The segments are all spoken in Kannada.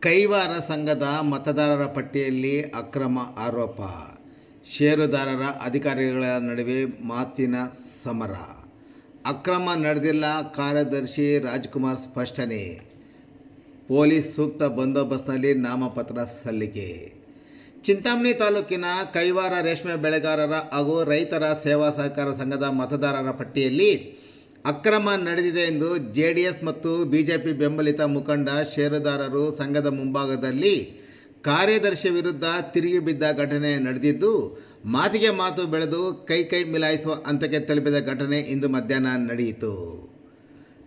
ಕೈವಾರ ಸಂಘದ ಮತದಾರರ ಪಟ್ಟಿಯಲ್ಲಿ ಅಕ್ರಮ ಆರೋಪ. ಷೇರುದಾರರ ಅಧಿಕಾರಿಗಳ ನಡುವೆ ಮಾತಿನ ಸಮರ. ಅಕ್ರಮ ನಡೆದಿಲ್ಲ, ಕಾರ್ಯದರ್ಶಿ ರಾಜ್ಕುಮಾರ್ ಸ್ಪಷ್ಟನೆ. ಪೊಲೀಸ್ ಸೂಕ್ತ ಬಂದೋಬಸ್ತ್ನಲ್ಲಿ ನಾಮಪತ್ರ ಸಲ್ಲಿಕೆ. ಚಿಂತಾಮಣಿ ತಾಲೂಕಿನ ಕೈವಾರ ರೇಷ್ಮೆ ಬೆಳೆಗಾರರ ಹಾಗೂ ರೈತರ ಸೇವಾ ಸಹಕಾರ ಸಂಘದ ಮತದಾರರ ಪಟ್ಟಿಯಲ್ಲಿ ಅಕ್ರಮ ನಡೆದಿದೆ ಎಂದು ಜೆ ಮತ್ತು ಬಿಜೆಪಿ ಬೆಂಬಲಿತ ಮುಖಂಡ ಷೇರುದಾರರು ಸಂಘದ ಮುಂಭಾಗದಲ್ಲಿ ಕಾರ್ಯದರ್ಶಿ ವಿರುದ್ಧ ತಿರುಗಿ ಬಿದ್ದ ಘಟನೆ ನಡೆದಿದ್ದು, ಮಾತಿಗೆ ಮಾತು ಬೆಳೆದು ಕೈ ಕೈ ಮಿಲಾಯಿಸುವ ಹಂತಕ್ಕೆ ತಲುಪಿದ ಘಟನೆ ಇಂದು ಮಧ್ಯಾಹ್ನ ನಡೆಯಿತು.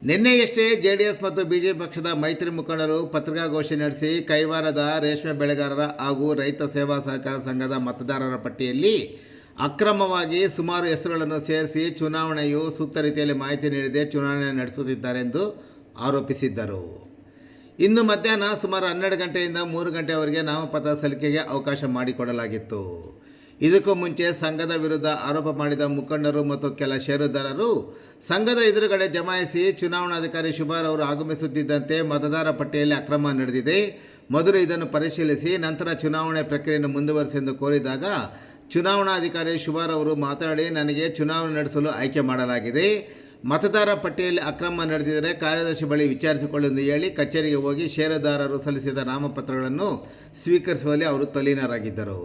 ನಿನ್ನೆಯಷ್ಟೇ ಜೆ ಡಿ ಎಸ್ ಮತ್ತು ಬಿಜೆಪಿ ಪಕ್ಷದ ಮೈತ್ರಿ ಮುಖಂಡರು ಪತ್ರಿಕಾಗೋಷ್ಠಿ ನಡೆಸಿ ಕೈವಾರದ ರೇಷ್ಮೆ ಬೆಳೆಗಾರರ ಹಾಗೂ ರೈತ ಸೇವಾ ಸಹಕಾರ ಸಂಘದ ಮತದಾರರ ಪಟ್ಟಿಯಲ್ಲಿ ಅಕ್ರಮವಾಗಿ ಸುಮಾರು ಹೆಸರುಗಳನ್ನು ಸೇರಿಸಿ ಚುನಾವಣೆಯು ಸೂಕ್ತ ರೀತಿಯಲ್ಲಿ ಮಾಹಿತಿ ನೀಡದೆ ಚುನಾವಣೆ ನಡೆಸುತ್ತಿದ್ದಾರೆಂದು ಆರೋಪಿಸಿದ್ದರು. ಇಂದು ಮಧ್ಯಾಹ್ನ ಸುಮಾರು ಹನ್ನೆರಡು ಗಂಟೆಯಿಂದ ಮೂರು ಗಂಟೆವರೆಗೆ ನಾಮಪತ್ರ ಸಲ್ಲಿಕೆಗೆ ಅವಕಾಶ ಮಾಡಿಕೊಡಲಾಗಿತ್ತು. ಇದಕ್ಕೂ ಮುಂಚೆ ಸಂಘದ ವಿರುದ್ಧ ಆರೋಪ ಮಾಡಿದ ಮುಖಂಡರು ಮತ್ತು ಕೆಲ ಷೇರುದಾರರು ಸಂಘದ ಎದುರುಗಡೆ ಜಮಾಯಿಸಿ ಚುನಾವಣಾಧಿಕಾರಿ ಶುಭಾರ್ ಅವರು ಆಗಮಿಸುತ್ತಿದ್ದಂತೆ ಮತದಾರ ಪಟ್ಟಿಯಲ್ಲಿ ಅಕ್ರಮ ನಡೆದಿದೆ. ಮೊದಲು ಇದನ್ನು ಪರಿಶೀಲಿಸಿ, ನಂತರ ಚುನಾವಣೆ ಪ್ರಕ್ರಿಯೆಯನ್ನು ಮುಂದುವರೆಸಿ ಎಂದು ಕೋರಿದಾಗ ಚುನಾವಣಾಧಿಕಾರಿ ಶುಭಾರ್ ಅವರು ಮಾತನಾಡಿ, ನನಗೆ ಚುನಾವಣೆ ನಡೆಸಲು ಆಯ್ಕೆ ಮಾಡಲಾಗಿದೆ. ಮತದಾರ ಪಟ್ಟಿಯಲ್ಲಿ ಅಕ್ರಮ ನಡೆದಿದ್ದರೆ ಕಾರ್ಯದರ್ಶಿ ಬಳಿ ವಿಚಾರಿಸಿಕೊಳ್ಳಿ ಎಂದು ಹೇಳಿ ಕಚೇರಿಗೆ ಹೋಗಿ ಷೇರುದಾರರು ಸಲ್ಲಿಸಿದ ನಾಮಪತ್ರಗಳನ್ನು ಸ್ವೀಕರಿಸುವಲ್ಲಿ ಅವರು ತಲ್ಲೀನರಾಗಿದ್ದರು.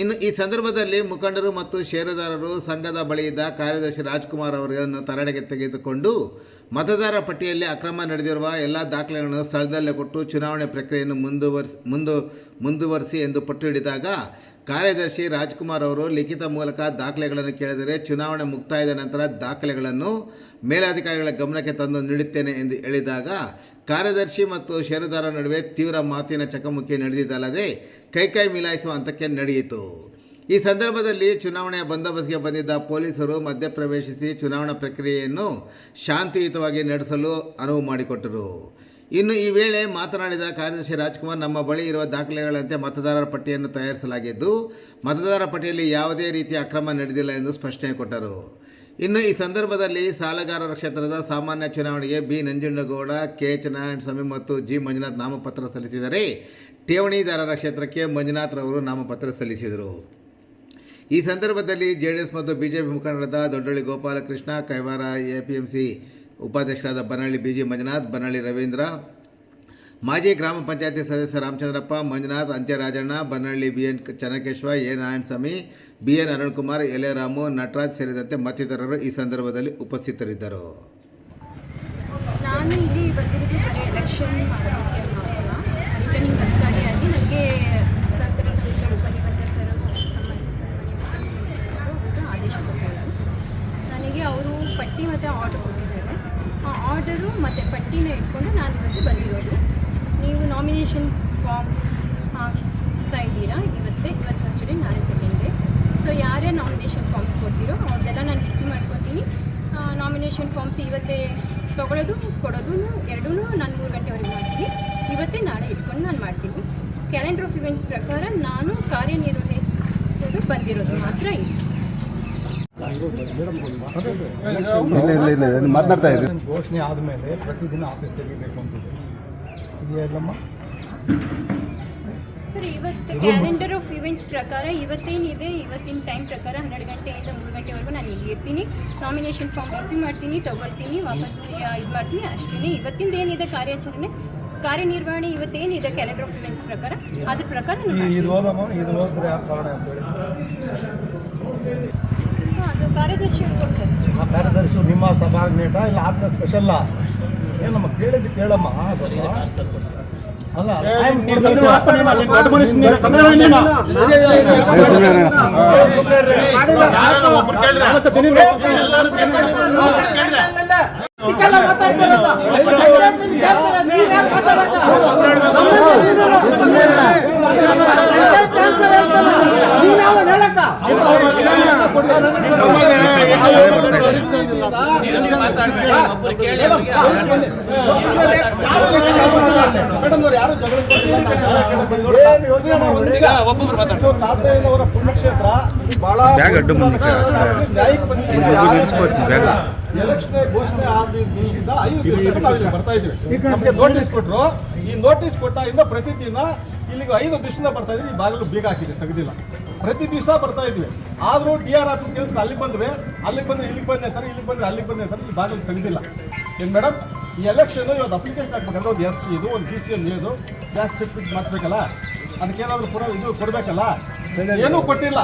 ಇನ್ನು ಈ ಸಂದರ್ಭದಲ್ಲಿ ಮುಖಂಡರು ಮತ್ತು ಷೇರುದಾರರು ಸಂಘದ ಬಳಿ ಕಾರ್ಯದರ್ಶಿ ರಾಜ್ಕುಮಾರ್ ಅವರನ್ನು ತರಡೆಗೆ ತೆಗೆದುಕೊಂಡು ಮತದಾರ ಪಟ್ಟಿಯಲ್ಲಿ ಅಕ್ರಮ ನಡೆದಿರುವ ಎಲ್ಲ ದಾಖಲೆಗಳನ್ನು ಸ್ಥಳದಲ್ಲೇ ಕೊಟ್ಟು ಚುನಾವಣೆ ಪ್ರಕ್ರಿಯೆಯನ್ನು ಮುಂದುವರಿಸಿ ಮುಂದು ಮುಂದುವರಿಸಿ ಎಂದು ಪಟ್ಟು ಹಿಡಿದಾಗ ಕಾರ್ಯದರ್ಶಿ ರಾಜ್ಕುಮಾರ್ ಅವರು ಲಿಖಿತ ಮೂಲಕ ದಾಖಲೆಗಳನ್ನು ಕೇಳಿದರೆ ಚುನಾವಣೆ ಮುಕ್ತಾಯದ ನಂತರ ದಾಖಲೆಗಳನ್ನು ಮೇಲಾಧಿಕಾರಿಗಳ ಗಮನಕ್ಕೆ ತಂದು ನೀಡುತ್ತೇನೆ ಎಂದು ಹೇಳಿದಾಗ, ಕಾರ್ಯದರ್ಶಿ ಮತ್ತು ಷೇರುದಾರ ನಡುವೆ ತೀವ್ರ ಮಾತಿನ ಚಕಮಕಿ ನಡೆದಿದ್ದಲ್ಲದೆ ಕೈಕೈ ಮಿಲಾಯಿಸುವ ಹಂತಕ್ಕೆ ನಡೆಯಿತು. ಈ ಸಂದರ್ಭದಲ್ಲಿ ಚುನಾವಣೆಯ ಬಂದೋಬಸ್ತ್ಗೆ ಬಂದಿದ್ದ ಪೊಲೀಸರು ಮಧ್ಯಪ್ರವೇಶಿಸಿ ಚುನಾವಣಾ ಪ್ರಕ್ರಿಯೆಯನ್ನು ಶಾಂತಿಯುತವಾಗಿ ನಡೆಸಲು ಅನುವು ಮಾಡಿಕೊಟ್ಟರು. ಇನ್ನು ಈ ವೇಳೆ ಮಾತನಾಡಿದ ಕಾರ್ಯದರ್ಶಿ ರಾಜ್ಕುಮಾರ್, ನಮ್ಮ ಬಳಿ ಇರುವ ದಾಖಲೆಗಳಂತೆ ಮತದಾರರ ಪಟ್ಟಿಯನ್ನು ತಯಾರಿಸಲಾಗಿದ್ದು, ಮತದಾರರ ಪಟ್ಟಿಯಲ್ಲಿ ಯಾವುದೇ ರೀತಿಯ ಅಕ್ರಮ ನಡೆದಿಲ್ಲ ಎಂದು ಸ್ಪಷ್ಟನೆ ಕೊಟ್ಟರು. ಇನ್ನು ಈ ಸಂದರ್ಭದಲ್ಲಿ ಸಾಲಗಾರರ ಕ್ಷೇತ್ರದ ಸಾಮಾನ್ಯ ಚುನಾವಣೆಗೆ ಬಿ. ನಂಜುಂಡಗೌಡ, ಕೆ. ನಾರಾಯಣಸ್ವಾಮಿ ಮತ್ತು ಜಿ. ಮಂಜುನಾಥ್ ನಾಮಪತ್ರ ಸಲ್ಲಿಸಿದರೆ ಠೇವಣಿದಾರರ ಕ್ಷೇತ್ರಕ್ಕೆ ಮಂಜುನಾಥ್ ರವರು ನಾಮಪತ್ರ ಸಲ್ಲಿಸಿದರು. ಈ ಸಂದರ್ಭದಲ್ಲಿ ಜೆಡಿಎಸ್ ಮತ್ತು ಬಿಜೆಪಿ ಮುಖಂಡರಾದ ದೊಡ್ಡಳ್ಳಿ ಗೋಪಾಲಕೃಷ್ಣ, ಕೈವಾರ ಎಪಿಎಂಸಿ ಉಪಾಧ್ಯಕ್ಷರಾದ ಬನಹಳ್ಳಿ ಬಿ ಜಿ ಮಂಜುನಾಥ್, ಬನಹಳ್ಳಿ ರವೀಂದ್ರ, ಮಾಜಿ ಗ್ರಾಮ ಪಂಚಾಯತಿ ಸದಸ್ಯ ರಾಮಚಂದ್ರಪ್ಪ, ಮಂಜುನಾಥ್ ಅಂಚೆ Rajanna Bannahalli B N Channakeshava, A Narayanaswamy, B N Arunkumar, ಎಲೆ ರಾಮು, ನಟರಾಜ್ ಸೇರಿದಂತೆ ಮತ್ತಿತರರು ಈ ಸಂದರ್ಭದಲ್ಲಿ ಉಪಸ್ಥಿತರಿದ್ದರು. ನಾನು ಇಲ್ಲಿ ನನಗೆ ಅವರು ಪಟ್ಟಿ ಮತ್ತು ಆರ್ಡರ್ ಆರ್ಡರು ಮತ್ತು ಪಟ್ಟಿನ ಇಟ್ಕೊಂಡು ನಾನು ಇವತ್ತು ಬಂದಿರೋದು. ನೀವು ನಾಮಿನೇಷನ್ ಫಾರ್ಮ್ಸ್ ಹಾಕ್ತಾ ಇದ್ದೀರಾ? ಇವತ್ತೇ, ಇವತ್ತು ಫಸ್ಟ್ ಡೇ ನಾಳೆ ಸೆಕೆಂಡ್ ಡೇ ಸೊ ಯಾರೇ ನಾಮಿನೇಷನ್ ಫಾರ್ಮ್ಸ್ ಕೊಡ್ತೀರೋ, ಅವ್ರದ್ದೆಲ್ಲ ನಾನು ರಿಸೀವ್ ಮಾಡ್ಕೊತೀನಿ. ನಾಮಿನೇಷನ್ ಫಾರ್ಮ್ಸ್ ಇವತ್ತೇ ತೊಗೊಳೋದು, ಕೊಡೋದು ಎರಡೂ ನಾನು ಮೂರು ಗಂಟೆವರೆಗೆ ಮಾಡ್ತೀನಿ. ಇವತ್ತೇ ನಾಳೆ ಇಟ್ಕೊಂಡು ನಾನು ಮಾಡ್ತೀನಿ. ಕ್ಯಾಲೆಂಡರ್ ಆಫ್ ಇವೆಂಟ್ಸ್ ಪ್ರಕಾರ ನಾನು ಕಾರ್ಯನಿರ್ವಹಿಸೋದು ಬಂದಿರೋದು ಮಾತ್ರ ಇದೆ. ಮಾತನಾಡ್ತಾ ಇದ್ದೀನಿ ಘೋಷಣೆ ಆದಮೇಲೆ ಪ್ರತಿದಿನ ಆಫೀಸ್ ತೆಗಿಬೇಕು ಅಂತಿದೆ ಇದೆಯಲ್ಲಮ್ಮ ಸರ್ ಇವತ್ತು ಕ್ಯಾಲೆಂಡರ್ ಆಫ್ ಇವೆಂಟ್ಸ್ ಪ್ರಕಾರ ಇವತ್ತೇನಿದೆ? ಇವತ್ತಿನ ಟೈಮ್ ಪ್ರಕಾರ ಹನ್ನೆರಡು ಗಂಟೆಯಿಂದ ಮೂರು ಗಂಟೆವರೆಗೂ ನಾನು ಇಲ್ಲಿ ಇರ್ತೀನಿ. ನಾಮಿನೇಷನ್ ಫಾರ್ಮ್ ರಿಸೀವ್ ಮಾಡ್ತೀನಿ ತಗೊಳ್ತೀನಿ ವಾಪಸ್ ಇದು ಮಾಡ್ತೀನಿ. ಅಷ್ಟೇ ಇವತ್ತಿಂದ ಏನಿದೆ ಕಾರ್ಯಾಚರಣೆ? ಕಾರ್ಯನಿರ್ವಹಣೆ ಇವತ್ತೇನಿದೆ ಕ್ಯಾಲೆಂಡರ್ ಆಫ್ ಇವೆಂಟ್ಸ್ ಪ್ರಕಾರ? ಅದ್ರ ಪ್ರಕಾರ ಆ ಕಾರ್ಯದರ್ಶಿ ನಿಮ್ಮ ಸಬಾರ್ಡಿನೇಟ ಇಲ್ಲ ಆತ್ಮ ಸ್ಪೆಷಲ್ಲ ಏನಮ್ಮ ಕೇಳಿದ್ದು ಕೇಳಮ್ಮ. ಅಲ್ಲ ನೀನು ಬಂದ್ರೆ ಮಾತ್ರ ನೀನು ಅಲ್ಲಿ ದೊಡ್ಡ ಮನುಷ್ಯ ನೀನು ಬಂದ್ರೆ ನೀನು. ಯಾರನ್ನ ಒಬ್ರು ಕೇಳ್ರೆ? ನಾಲ್ಕು ದಿನ ಎಲ್ಲರೂ ಯಾರು ತಾತಯ್ಯನವರ ಪುಣ್ಯಕ್ಷೇತ್ರ ಬಹಳ. ಎಲೆಕ್ಷನ್ ಘೋಷಣೆ ಆಗಿದ್ದರಿಂದ ಐದು ಬರ್ತಾ ಇದ್ವಿ ನಮಗೆ ನೋಟಿಸ್ ಕೊಟ್ರು. ಈ ನೋಟಿಸ್ ಕೊಟ್ಟಾಗಿಂದ ಪ್ರತಿದಿನ ಇಲ್ಲಿಗೆ ಐದು ದಿವಸದಿಂದ ಬರ್ತಾ ಇದ್ವಿ ಈ ಬಾಗಿಲು ಬೀಗ ಹಾಕಿದೆ ತೆಗೆದಿಲ್ಲ. ಪ್ರತಿ ದಿವಸ ಬರ್ತಾ ಇದ್ವಿ ಆದರೂ ಡಿ ಆರ್ ಆಫೀಸ್ ಕೆಲಸ ಅಲ್ಲಿ ಬಂದ್ವಿ. ಅಲ್ಲಿಗೆ ಬಂದ್ರೆ ಇಲ್ಲಿಗೆ ಬಂದೆ ಸರ್ ಇಲ್ಲಿಗೆ ಬಂದ್ರೆ ಅಲ್ಲಿಗೆ ಬಂದೆ ಸರ್ ಇಲ್ಲಿ ಬಾಗಿಲು ತೆಗೆದಿಲ್ಲ. ಏನು ಮೇಡಮ್ ಈ ಎಲೆಕ್ಷನ್ ಇವತ್ತು ಅಪ್ಲಿಕೇಶನ್ ಹಾಕ್ಬೇಕಂದ್ರೆ ಒಂದು ಎಸ್ ಸಿ ಇದು ಒಂದು ಬಿ ಸಿ ಎಂ ಇದು ಗ್ಯಾಸ್ ಸರ್ಟಿಫಿಕೇಟ್ ಮಾಡಿಸ್ಬೇಕಲ್ಲ ಏನಾದರೂ ಪುರ ಇದು ಕೊಡಬೇಕಲ್ಲ? ಏನೂ ಕೊಟ್ಟಿಲ್ಲ.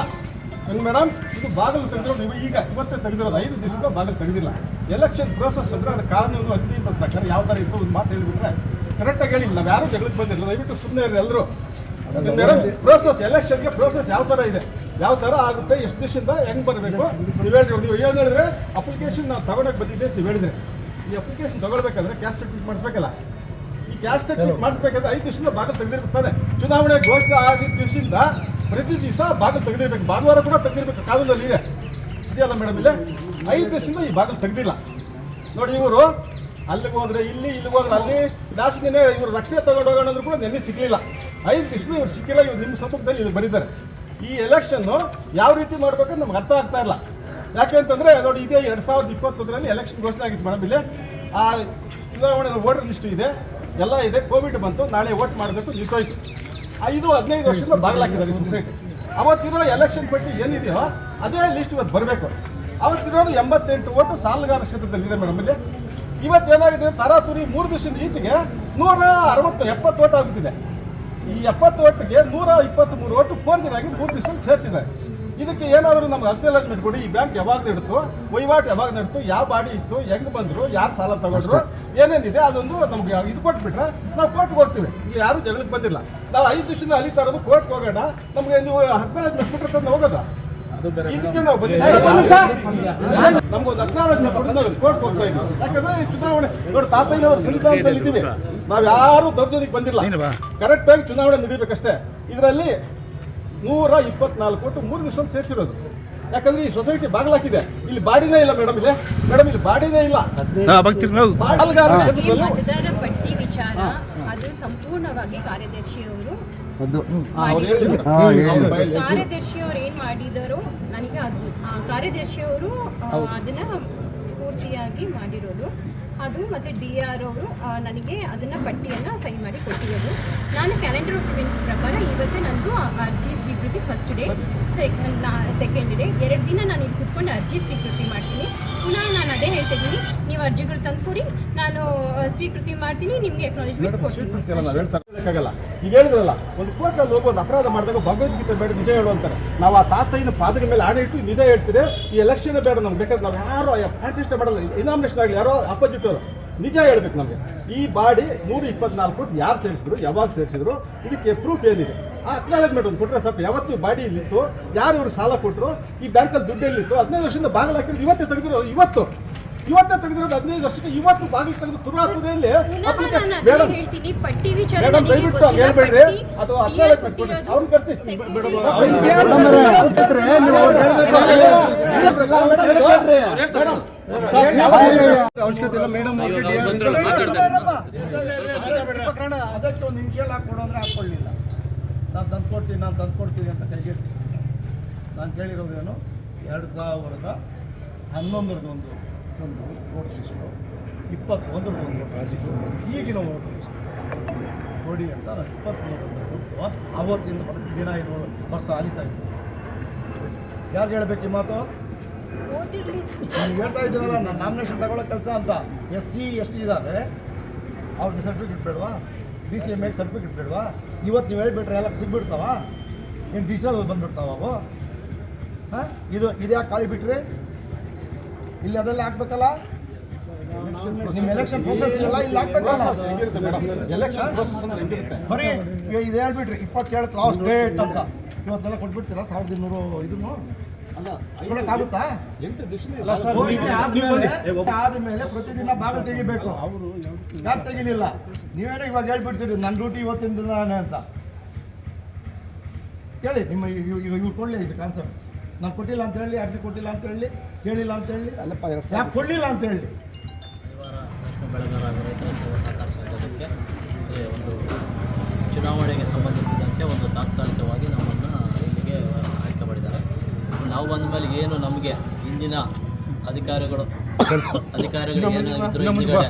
ಏನು ಮೇಡಮ್ ಇದು ಬಾಗಿಲು ತೆಗೆದಿರೋದು ನೀವು ಈಗ ಇವತ್ತೇ ತೆಗೆದಿರೋದು ಐದು ದಿವಸದಿಂದ ಬಾಗಿಲು ತೆಗೆದಿಲ್ಲ. ಎಲೆಕ್ಷನ್ ಪ್ರೋಸೆಸ್ ಅಂದರೆ ಅದು ಕಾನೂನು ಅಗ್ನಿ ಅಂತ ಪ್ರಕಾರ ಯಾವ ಥರ ಇತ್ತು ಒಂದು ಮಾತು ಹೇಳಿಬಿಟ್ರೆ ಕರೆಕ್ಟಾಗಿ ಹೇಳಿಲ್ಲ. ನಾವು ಯಾರು ಜಗಳಕ್ಕೆ ಬಂದಿರಲಿಲ್ಲ. ದಯವಿಟ್ಟು ಸುಮ್ಮನೆ ಇರಲಿ ಎಲ್ಲರೂ ಮೇಡಮ್ ಪ್ರೋಸೆಸ್ ಎಲೆಕ್ಷನ್ಗೆ ಪ್ರೋಸೆಸ್ ಯಾವ ಥರ ಇದೆ? ಯಾವ ಥರ ಆಗುತ್ತೆ, ಎಷ್ಟು ದಿವಸದಿಂದ ಹೆಂಗ್ ಬರಬೇಕು? ನೀವು ಹೇಳಿದ್ರೆ, ನೀವು ಏನು ಹೇಳಿದ್ರೆ ಅಪ್ಲಿಕೇಶನ್ ನಾವು ತಗೊಳಕ್ಕೆ ಬಂದಿದ್ದೆ ನೀವು ಹೇಳಿದ್ರೆ. ಈ ಅಪ್ಲಿಕೇಶನ್ ತಗೊಳ್ಬೇಕಾದ್ರೆ ಕ್ಯಾಸ್ಟ್ ಸರ್ಟಿಫಿಕೇಟ್ ಮಾಡಿಸ್ಬೇಕಲ್ಲ. ಈ ಕ್ಯಾಸ್ಟ್ ಸರ್ಟಿಫಿಕೇಟ್ ಮಾಡಿಸ್ಬೇಕಾದ್ರೆ ಐದು ದಿವಸದಿಂದ ಬಾಗಿಲು ತೆಗೆದಿರ್ತಾರೆ ಚುನಾವಣೆ ಘೋಷಣೆ ಆಗಿದ್ದ ದಿವಸದಿಂದ ಪ್ರತಿ ದಿವಸ ಬಾಗಿಲು ತೆಗೆದಿರ್ಬೇಕು. ಭಾನುವಾರ ಕೂಡ ತೆಗೆದಿರ್ಬೇಕು ಕಾನೂನಲ್ಲಿ ಇದೆ. ಇದೆಯಲ್ಲ ಮೇಡಮ್ ಇಲ್ಲೇ? ಐದು ದಿವಸದಿಂದ ಈ ಬಾಗಿಲು ತೆಗೆದಿಲ್ಲ. ನೋಡಿ ಇವರು, ಅಲ್ಲಿಗೆ ಹೋದ್ರೆ ಇಲ್ಲಿ, ಇಲ್ಲಿಗೆ ಹೋದ್ರೆ ಅಲ್ಲಿ. ಲಾಸ್ಟ್ ದಿನ ಇವರು ರಕ್ಷಣೆ ತಗೊಂಡು ಹೋಗೋಣ ಅಂದ್ರೂ ಕೂಡ ನೆನ್ನೆ ಸಿಗ್ಲಿಲ್ಲ. ಐದು ದಿವಸ ಇವ್ರು ಸಿಕ್ಕಿಲ್ಲ ಇವ್ರು ನಿಮ್ಮ ಸಮ್ಮುಖದಲ್ಲಿ ಇಲ್ಲಿ ಬರೀತಾರೆ ಈ ಎಲೆಕ್ಷನ್ನು ಯಾವ ರೀತಿ ಮಾಡ್ಬೇಕಂತ ನಮ್ಗೆ ಅರ್ಥ ಆಗ್ತಾ ಇಲ್ಲ. ಯಾಕೆಂತಂದ್ರೆ ನೋಡಿ, ಇದೇ ಎರಡ್ ಸಾವಿರದ ಇಪ್ಪತ್ತೊಂದರಲ್ಲಿ ಎಲೆಕ್ಷನ್ ಘೋಷಣೆ ಆಗಿತ್ತು ಮೇಡಮ್ ಇಲ್ಲಿ. ಆ ಚುನಾವಣೆ ವೋಟರ್ ಲಿಸ್ಟ್ ಇದೆ, ಎಲ್ಲ ಇದೆ, ಕೋವಿಡ್ ಬಂತು, ನಾಳೆ ವೋಟ್ ಮಾಡಬೇಕು ನಿಂತೋಯ್ತು ಐದು, ಹದಿನೈದು ವರ್ಷದಿಂದ ಬಾಗಿಲಾಕಿದ್ದಾರೆ ಸೊಸೈಟಿ ಅವತ್ತಿರೋ ಎಲೆಕ್ಷನ್ ಪಟ್ಟಿ ಏನಿದೆಯೋ, ಅದೇ ಲಿಸ್ಟ್ ಇವತ್ತು ಬರಬೇಕು. ಅವತ್ತಿರೋದು ಎಂಬತ್ತೆಂಟು ಓಟು ಸಾಲಗಾರ ಕ್ಷೇತ್ರದಲ್ಲಿದೆ ಮೇಡಮ್ ಇಲ್ಲಿ. ಇವತ್ತೇನಾಗಿದೆ, ತರಾತುರಿ ಮೂರು ದಿವಸದಿಂದ ಈಚೆಗೆ ನೂರ ಅರವತ್ತು ಎಪ್ಪತ್ತು ಓಟ್ ಆಗುತ್ತಿದೆ ಈ ಎಪ್ಪತ್ತು ಓಟಿಗೆ ನೂರ ಇಪ್ಪತ್ತ್ ಮೂರು ಓಟು ಫೋರ್ಜಿನಾಗಿ ಮೂರು ದಿವಸ ಸೇರಿಸಿದೆ. ಇದಕ್ಕೆ ಏನಾದರೂ ನಮ್ಗೆ ಅಕ್ನಾಲಜ್ಮೆಂಟ್ ಕೊಡಿ ಈ ಬ್ಯಾಂಕ್ ಯಾವಾಗ ನಡೀತು ವಹಿವಾಟು ಯಾವಾಗ ನಡೀತು ಯಾವ ಬಾಡಿ ಇತ್ತು ಹೆಂಗ್ ಬಂದ್ರು ಯಾರು ಸಾಲ ತಗೊಂಡ್ರು ಏನೇನಿದೆ ಅದೊಂದು ನಮ್ಗೆ ಇದು ಕೊಟ್ಬಿಟ್ರೆ ನಾವು ಕೋರ್ಟ್ ಕೊಡ್ತೀವಿ ಇಲ್ಲಿ ಯಾರು ಜಗಳಕ್ಕೆ ಬಂದಿಲ್ಲ. ನಾವು ಐದು ದಿವಸದಿಂದ ಅಲ್ಲಿ ತರೋದು ಕೋರ್ಟ್ಗೆ ಹೋಗೋಣ. ನಮ್ಗೆ ನೀವು ಹದಿನೈದು ಬಿಟ್ಟರೆ ತಂದು ಹೋಗೋದ? ಇದಕ್ಕೆ ನಾವು ನಮ್ಗೊಂದು ಅಕ್ನಾಲಜ್ಮೆಂಟ್ ಕೊಟ್ಟು ನಾವು ಕೋರ್ಟ್ ಹೋಗ್ತಾ ಇದ್ದೀವಿ ಯಾಕಂದ್ರೆ ಈ ಚುನಾವಣೆ ನೋಡಿ ತಾತಯ್ಯನವರು ಸಂವಿಧಾನದಲ್ಲಿ ಇದ್ದೀವಿ ನಾವು ಯಾರು ದೌರ್ಜನ್ಯಕ್ಕೆ ಬಂದಿಲ್ಲ ಕರೆಕ್ಟ್ ಆಗಿ ಚುನಾವಣೆ ನಡೀಬೇಕಷ್ಟೇ ಇದರಲ್ಲಿ ನೂರ ಇಪ್ಪತ್ನಾಲ್ಕು ಕೋಟಿ ಮೂರು ದಿವಸ ಸೇರಿಸಿರೋದು ಯಾಕಂದ್ರೆ ಈ ಸೊಸೈಟಿ ಬಾಗಿಲಾಕಿದೆ ಇಲ್ಲಿ ಬಾಡಿನೇ ಇಲ್ಲ ಮೇಡಮ್ ಇದೆ ಮೇಡಮ್ ಇಲ್ಲಿ ಬಾಡಿನೇ ಇಲ್ಲ ಮತದಾರ ಪಟ್ಟಿ ವಿಚಾರ ಅದು ಸಂಪೂರ್ಣವಾಗಿ ಕಾರ್ಯದರ್ಶಿ ಬಾಯಲ್ಲಿ ಕಾರ್ಯದರ್ಶಿ ಅವ್ರು ಏನ್ ಮಾಡಿದಾರೋ ನನಗೆ ಅದು ಆ ಕಾರ್ಯದರ್ಶಿ ಅವರು ಅದನ್ನ ಪೂರ್ತಿಯಾಗಿ ಮಾಡಿರೋದು. ಅದು ಮತ್ತೆ ಡಿ ಆರ್ ಅವರು ನನಗೆ ಅದನ್ನ ಪಟ್ಟಿಯನ್ನ ಸೈನ್ ಮಾಡಿ ಕೊಟ್ಟಿರೋದು. ನಾನು ಕ್ಯಾಲೆಂಡರ್ ಆಫ್ ಇವೆಂಟ್ಸ್ ಪ್ರಕಾರ ಇವತ್ತೇ ನಂದು ಅರ್ಜಿ ಸ್ವೀಕೃತಿ ಫಸ್ಟ್ ಡೇ ಸೆಕೆಂಡ್ ಡೇ ಎರಡು ದಿನ ನಾನು ಇಲ್ಲಿ ಕುತ್ಕೊಂಡು ಅರ್ಜಿ ಸ್ವೀಕೃತಿ ಮಾಡ್ತೀನಿ. ಪುನಃ ನಾನು ಅದೇ ಹೇಳ್ತಿದ್ದೀನಿ ನೀವು ಅರ್ಜಿಗಳು ತಂದ್ಕೊಡಿ ನಾನು ಸ್ವೀಕೃತಿ ಮಾಡ್ತೀನಿ ನಿಮ್ಗೆ ಎಕ್ನಾಲಜ್ಮೆಂಟ್ ಕೊಡ್ತೀನಿ. ಇರೋಕ್ಕಾಗಲ್ಲ. ಈಗ ಹೇಳಿದ್ರಲ್ಲ, ಒಂದು ಕೋರ್ಟಲ್ಲಿ ಹೋಗಿ ಒಂದು ಅಪರಾಧ ಮಾಡಿದಾಗ ಭಗವದ್ಗೀತೆ ಬೇಡ, ನಿಜ ಹೇಳು ಅಂತಾರೆ. ನಾವು ಆ ತಾತಯ್ಯನ ಪಾದದ ಮೇಲೆ ಆಣೆ ಇಟ್ಟು ನಿಜ ಹೇಳ್ತಿದ್ರೆ ಈ ಎಲೆಕ್ಷನ್ ಬೇಡ ನಮ್ಗೆ ಬೇಕಾದ್ರೆ ನಾವು ಯಾರು ಪ್ರಾಂಟಿಸ್ಟ್ ಮಾಡಲ್ಲ. ಇನಾಮಿನೇಷನ್ ಆಗಲಿ ಯಾರೋ ಅಪೋಸಿಟ್ ಅವರು. ನಿಜ ಹೇಳ್ಬೇಕು ನಮಗೆ. ಈ ಬಾಡಿ ನೂರ ಇಪ್ಪತ್ನಾಲ್ಕು ಯಾರು ಸೇರಿಸಿದ್ರು, ಯಾವಾಗ ಸೇರಿಸಿದ್ರು, ಇದಕ್ಕೆ ಪ್ರೂಫ್ ಏನಿದೆ? ಆ ಅಕ್ನಾಲೇಜ್ಮೆಂಟ್ ಒಂದು ಕೊಟ್ಟರೆ ಸ್ವಲ್ಪ ಯಾವತ್ತು ಬಾಡಿ ಇಲ್ಲಿತ್ತು, ಯಾರು ಇವರು ಸಾಲ ಕೊಟ್ಟರು ಈ ಬ್ಯಾಂಕಲ್ಲಿ ದುಡ್ಡು ಎಲ್ಲಿತ್ತು, ಹದಿನೈದು ವರ್ಷದಿಂದ ಬಾಗಿಲು ಹಾಕಿದ್ರು, ಇವತ್ತೇ ತೆಗೆದ್ರು, ಇವತ್ತು. ಇವತ್ತೇ ತೆಗೆದಿರೋದು ಹದಿನೈದು ವರ್ಷಕ್ಕೆ ಇವತ್ತು ಬಾಗಿಲು ತೆಗೆದು ತುರಾಸ್ಪತ್ರೆಯಲ್ಲಿ ಮೇಡಮ್ ಹೇಳ್ತೀನಿ ಪಟ್ಟಿ ವಿಚಾರ ಮೇಡಮ್ ದಯವಿಟ್ಟು. ಹೇಳ್ಬೇಡ್ರಿ. ಅದು ಅವ್ರನ್ನ ಕರ್ಸಿ. ಅವಶ್ಯಕತೆ ಇಲ್ಲ. ಮೇಡಮ್ ಅದಕ್ಕೆ ಒಂದು ನಿಮಿಷ ಹಾಕೊಡು ಅಂದ್ರೆ ಹಾಕೊಳ್ಳಿಲ್ಲ ನಾನು ತಂದ್ಕೊಡ್ತೀನಿ ನಾನು ತಂದ್ಕೊಡ್ತೀನಿ ಅಂತ ಕೈಗೆಸಿ ನಾನು ಕೇಳಿರೋದೇನು? ಎರಡು ಸಾವಿರದ ಹನ್ನೊಂದರದ್ದು ಒಂದು ಒಂದು ವೋಟರ್ ಲಿಸ್ಟು ಒಂದು ವೋಟರ್ ಲಿಸ್ಟು ಈಗಿನ ಲಿಸ್ಟ್ ಕೊಡಿ ಅಂತ ನಾನು ಇಪ್ಪತ್ತೊಂದು ಕೊಟ್ಟು ಆವತ್ತಿಂದ ಪ್ರತಿ ದಿನ ಇದು ಬರ್ತಾ ಅಲಿತಾ ಇತ್ತು ಯಾರು ಹೇಳಬೇಕು ಈ ಮಾತು? ನಾನು ಹೇಳ್ತಾ ಇದ್ದೀರಲ್ಲ ನಾನು ನಾಮಿನೇಷನ್ ತಗೊಳ್ಳೋ ಕೆಲಸ ಅಂತ ಎಸ್ ಸಿ ಎಸ್ ಟಿ ಇದ್ದಾರೆ ಅವ್ರಿಗೆ ಸರ್ಟಿಫಿಕೇಟ್ ಬೇಡವಾ? ಡಿ ಸಿ ಎಂ ಎಗೆ ಸರ್ಟಿಫಿಕೇಟ್ ಬೇಡವಾ? ಇವತ್ತು ನೀವು ಹೇಳಿಬಿಟ್ರೆ ಎಲ್ಲ ಸಿಗ್ಬಿಡ್ತಾವ? ಏನು ಡಿಜಿಟಲ್ ಬಂದ್ಬಿಡ್ತಾವ ಅವು? ಹಾಂ? ಇದು ಇದ್ಯಾಕೆ ಖಾಲಿ ಬಿಟ್ರಿ? ಇಲ್ಲಿ ಅದರಲ್ಲಿ ಹಾಕ್ಬೇಕಲ್ಲ? ನಿಮ್ಮ ಎಲೆಕ್ಷನ್ ಪ್ರೋಸೆಸ್ ಎಲ್ಲ ಇಲ್ಲಿ ಹಾಕ್ಬೇಕಲ್ಲ ಎಲೆಕ್ಷನ್ ಪ್ರೋಸೆಸ್ ಅಂದ್ರೆ ಹೆಂಗಿರುತ್ತೆ? ಬರೀ ಇದು ಹೇಳ್ಬಿಟ್ರಿ ಇಪ್ಪತ್ತೇಳು ಲಾಸ್ಟ್ ಡೇಟ್ ಅಂತ. ಇವತ್ತೆಲ್ಲ ಕೊಟ್ಬಿಡ್ತೀರಾ? ಸಾವಿರದ ಇನ್ನೂರು ಇದನ್ನು? ಘೋಷಣೆ ಆದ್ಮೇಲೆ ಪ್ರತಿದಿನ ಭಾಗ ತೆಗಿಬೇಕು. ಅವರು ಯಾಕೆ ತೆಗಿಲಿಲ್ಲ? ನೀವೇನೋ ಇವಾಗ ಹೇಳ್ಬಿಡ್ತೀರಿ ನನ್ನ ಡ್ಯೂಟಿ ಇವತ್ತಿನ ದಿನಾನೇ ಅಂತ. ಕೇಳಿ ನಿಮ್ಮ ಇವ್ರು ಕೊಡಲಿ ಇದು ಕಾನ್ಸೆಪ್ಟ್ ನಾನು ಕೊಟ್ಟಿಲ್ಲ ಅಂತ ಹೇಳಿ ಅರ್ಜಿ ಕೊಟ್ಟಿಲ್ಲ ಅಂತ ಹೇಳಿ ಕೇಳಿಲ್ಲ ಅಂತ ಹೇಳಿ ಅಲ್ಲಪ್ಪ ಯಾಕೆ ಕೊಡಲಿಲ್ಲ ಅಂತ ಹೇಳಿ. ರೈತರ ಸೇವಾ ಸಹಕಾರ ಸಂಘದಕ್ಕೆ ಒಂದು ಚುನಾವಣೆಗೆ ಸಂಬಂಧಿಸಿದಂತೆ ಒಂದು ತಾತ್ಕಾಲಿಕವಾಗಿ ನಮ್ಮನ್ನು ಇಲ್ಲಿಗೆ ಆಯ್ಕೆ ಮಾಡಿದ್ದಾರೆ. ನಾವು ಬಂದ ಮೇಲೆ ಏನು ನಮಗೆ ಇಂದಿನ ಅಧಿಕಾರಿಗಳು ಅಧಿಕಾರಿಗಳು ಏನಾಗಿದ್ರು ಹಿಂದ್ಗಡೆ